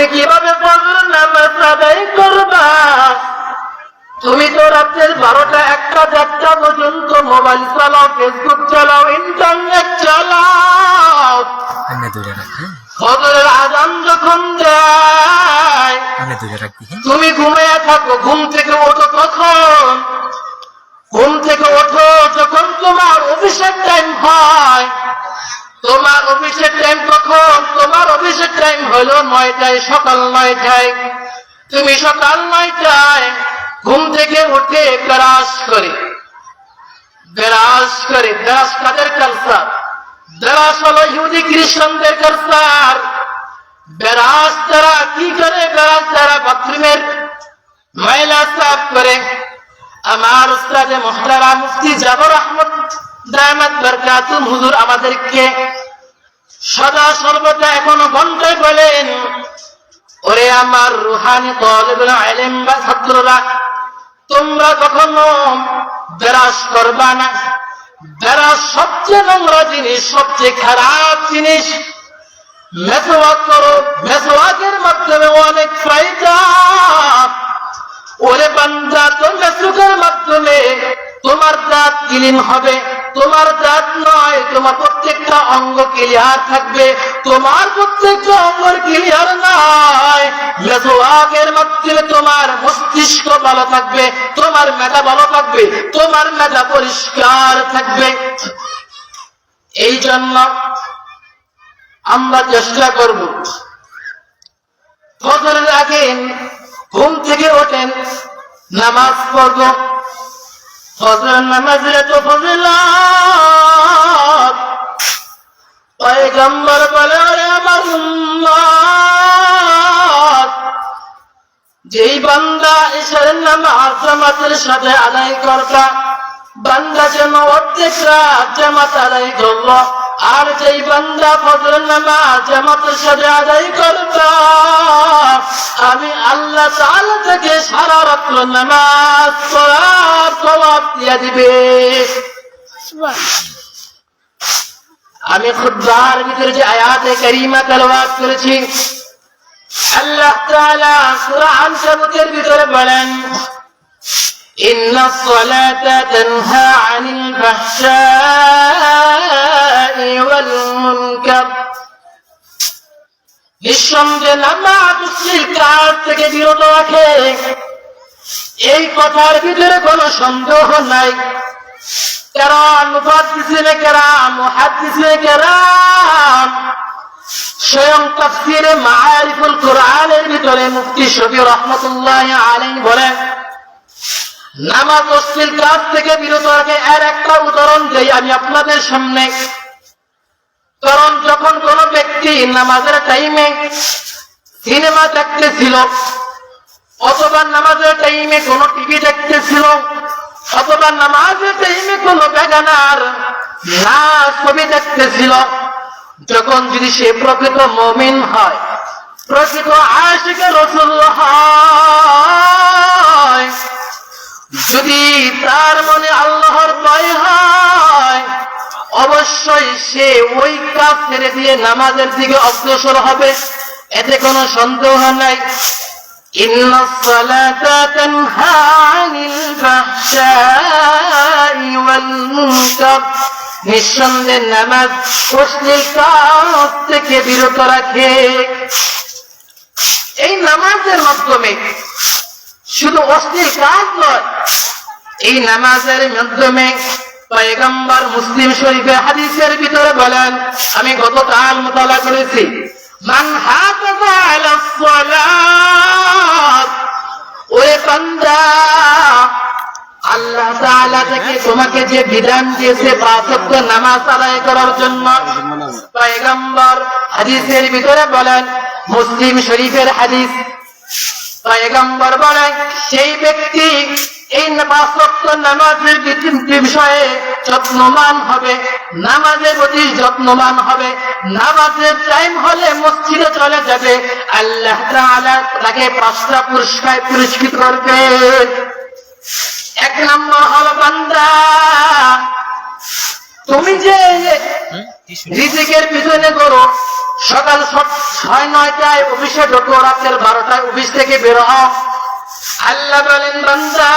তুমি কীভাবে ফজর নামাজ আদায় করবা? তুমি তো রাত্রের বারোটা একটা চারটা পর্যন্ত মোবাইল চালাও ফেসবুক চালাও ইন্টারনেট চালাও। ফজরের আজান যখন যায় তুমি ঘুমিয়ে থাকো ঘুম থেকে ওঠো কখন? ঘুম থেকে ওঠো যখন তোমার অফিসের টাইম হয়। তোমার অফিসের টাইম কখন? অফিসের টাইম হলো নয়টায়, সকাল নয়টায়। তুমি সকাল নয়টায় ঘুম থেকে উঠে ব্রাশ করে ব্রাশ করে, ব্রাশ কাদের কালচার ব্রাশ হলো ইহুদি খ্রিস্টানদের কালচার ব্রাশ তারা কি করে? ব্রাশ তারা বাথরুমের ময়লা সাফ করে। আমার উস্তাদে মোহতারা মুফতি জাবর আহমদ, দামাত বরকাতুম হুজুর আমাদেরকে সদা সর্বদা এখনও ঘন্টায় বলেন, ওরে আমার রুহানি তলেবুল আলেম বা ছাত্ররা, তোমরা কখনো বেরাস করবা না। বেরাস সবচেয়ে নোংরা জিনিস, সবচেয়ে খারাপ জিনিস। মেসোয়াক করো, মেসোয়াকের মাধ্যমে অনেক ফায়দা। ওরে বান্দা তো মেসুকের মাধ্যমে তোমার দাঁত ক্লিন হবে। তোমার দাঁত নয়, তোমার প্রত্যেকটা অঙ্গ ক্লিয়ার থাকবে। তোমার প্রত্যেকটা অঙ্গর ক্লিয়ার নয় মেসোয়াকের মাধ্যমে তোমার মস্তিষ্ক ভালো থাকবে, তোমার মেধা ভালো থাকবে, তোমার মেধা পরিষ্কার থাকবে। এই জন্য আমরা চেষ্টা করব। ফজরের আগে ঘুম থেকে ওঠেন, নামাজ পড়ব। ফজরের নামাজের তো ফজিলত। পয়গম্বর বলে "ওরে আমার উম্মত, যেই বান্দা ঈশ্বরের নামাজ জামাতের সাথে আদায় করতা বান্দা যেন অর্ধেক রাত জামাত আদায় করল আর যেই বান্দা ফজর নামাজ জামাতের সাথে আদায় করত আমি আল্লাহ তাআলা থেকে সারা রাত্র নামাজ পড়ার সওয়াব দিয়ে দিবে। আমি খুদ্বার ভিতরে যে আয়াতে কারিমা তেলাওয়াত করেছি, আল্লাহ তাআলা সূরা আনসাবুতের ভিতরে বলেন ইন্নাস সালাতা তানহা আনিল ফাহশা والمنكر নিঃসন্দেহে নামাজ মুসলিম কাজ থেকে বিরত রাখে এই কথার ভিতরে কোনো সন্দেহ নাই কারণ মুফাদ্দিসিনে কেরাম মুহাদ্দিসিনে কেরাম স্বয়ং তাফসিরে মাআরিফুল কোরআনের ভিতরে মুফতি শফি রহমতুল্লাহ আলাইহি বলেন নামাজ অশ্লীল কাজ থেকে বিরত রাখে এর একটা উদাহরণ দেই আমি আপনাদের সামনে কারণ যখন কোন ব্যক্তি নামাজের টাইমে সিনেমা দেখতেছিল, অথবা নামাজের টাইমে কোন টিভি দেখতেছিল, অথবা নামাজের টাইমে কোন বেগানার না ছবি দেখতেছিল, যখন যদি সে প্রকৃত মমিন হয়, প্রকৃত আশিকে রসুল হয়, যদি তার মনে আল্লাহর ভয় হয়, অবশ্যই সে ওই নামাজ ছেড়ে দিয়ে নামাজের দিকে অগ্রসর হবে। এতে কোন সন্দেহ নাই। নামাজ অশ্লীল কাজ থেকে বিরত রাখে। এই নামাজের মাধ্যমে শুধু অশ্লীল কাজ নয়, এই নামাজের মাধ্যমে পয়গম্বর মুসলিম শরীফের হাদিসের ভিতরে বলেন, আমি গতকাল মোতালা করেছি। আল্লাহ থেকে তোমাকে যে বিধান দিয়েছে পাঁচ ওয়াক্ত নামাজ আদায় করার জন্য, পয়গম্বর হাদিসের ভিতরে বলেন, মুসলিম শরীফের হাদিস। পয়গম্বর বলেন, সেই ব্যক্তি এই পাঁচ ওয়াক্ত নামাজের বিধি- বিষয়ে যত্নবান হবে। নামাজের প্রতি যত্নবান হবে। নামাজের টাইম হলে মসজিদে চলে যাবে। আল্লাহ তাকে পাঁচটা পুরস্কার পুরস্কৃত করবে। এক নম্বর হলো বান্দা। তুমি যে হুম? রিজিকের পিছনে করো সকাল ছয় নয়টায় অফিসে ঢোকো রাতের বারোটায় অফিস থেকে বেরো হও। আল্লাহ বলেন, বান্দা,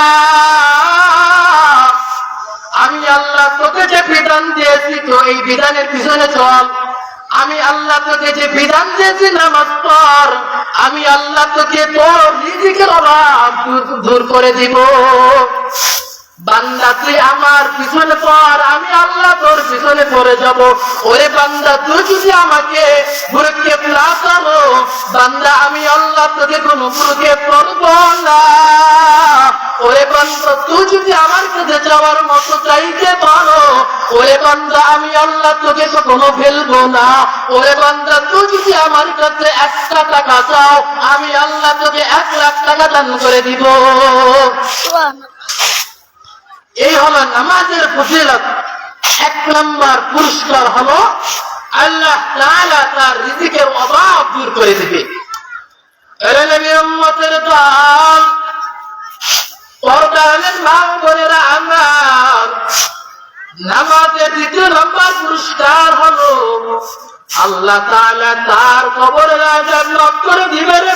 আমি আল্লাহ তোকে যে বিধান দিয়েছি, তো এই বিধানের পিছনে চল। আমি আল্লাহ তোকে যে বিধান দিয়েছি, নামাজ পড়। আমি আল্লাহ তোকে তোর নিজেকে অভাব দূর করে দিব। বান্দা তুই আমার পিছনে পর, আমি আল্লাহ তোর পিছনে পড়ে যাব। ওরে বান্দা, তুই যদি আমাকে বুড়কে না করো, বান্দা, আমি আল্লাহ তোকে কোনো বুড়কে করব না। ওরে বান্দা, তুই যদি আমার কাছে যাওয়ার মতো চাইতে পারো, ওরে বান্দা, আমি আল্লাহ তোকে কখনো ফেলব না। ওরে বান্দা, তুই যদি আমার কাছে একটা টাকা চাও, আমি আল্লাহ তোকে এক লাখ টাকা দান করে দিব। হলো নামাজের ফজিলত। এক নম্বর পুরস্কার হলো আল্লাহ তাআলা তার রিজিকের অভাব দূর করে দিবে। উম্মতের আমার। নামাজের দ্বিতীয় নম্বর পুরস্কার হলো আল্লাহ তাআলা তার কবরের আজাব মাফ করে দিবে রে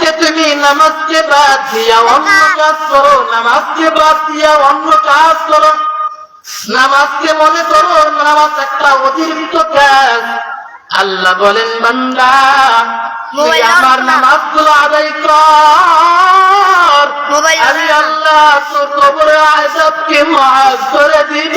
আজকে তুমি নামাজকে বাদ দিয়া অন্য কাজ করো নামাজকে বাদ দিয়া অন্য কাজ করো। নামাজকে মনে করো নামাজ একটা অতিরিক্ত কাজ। আল্লাহ বলেন বান্দা তুই আমার রাখ না। নামাজগুলো আদায় কর। আমি আল্লাহ তোর কবরে আজাবকে মাফ করে দিব।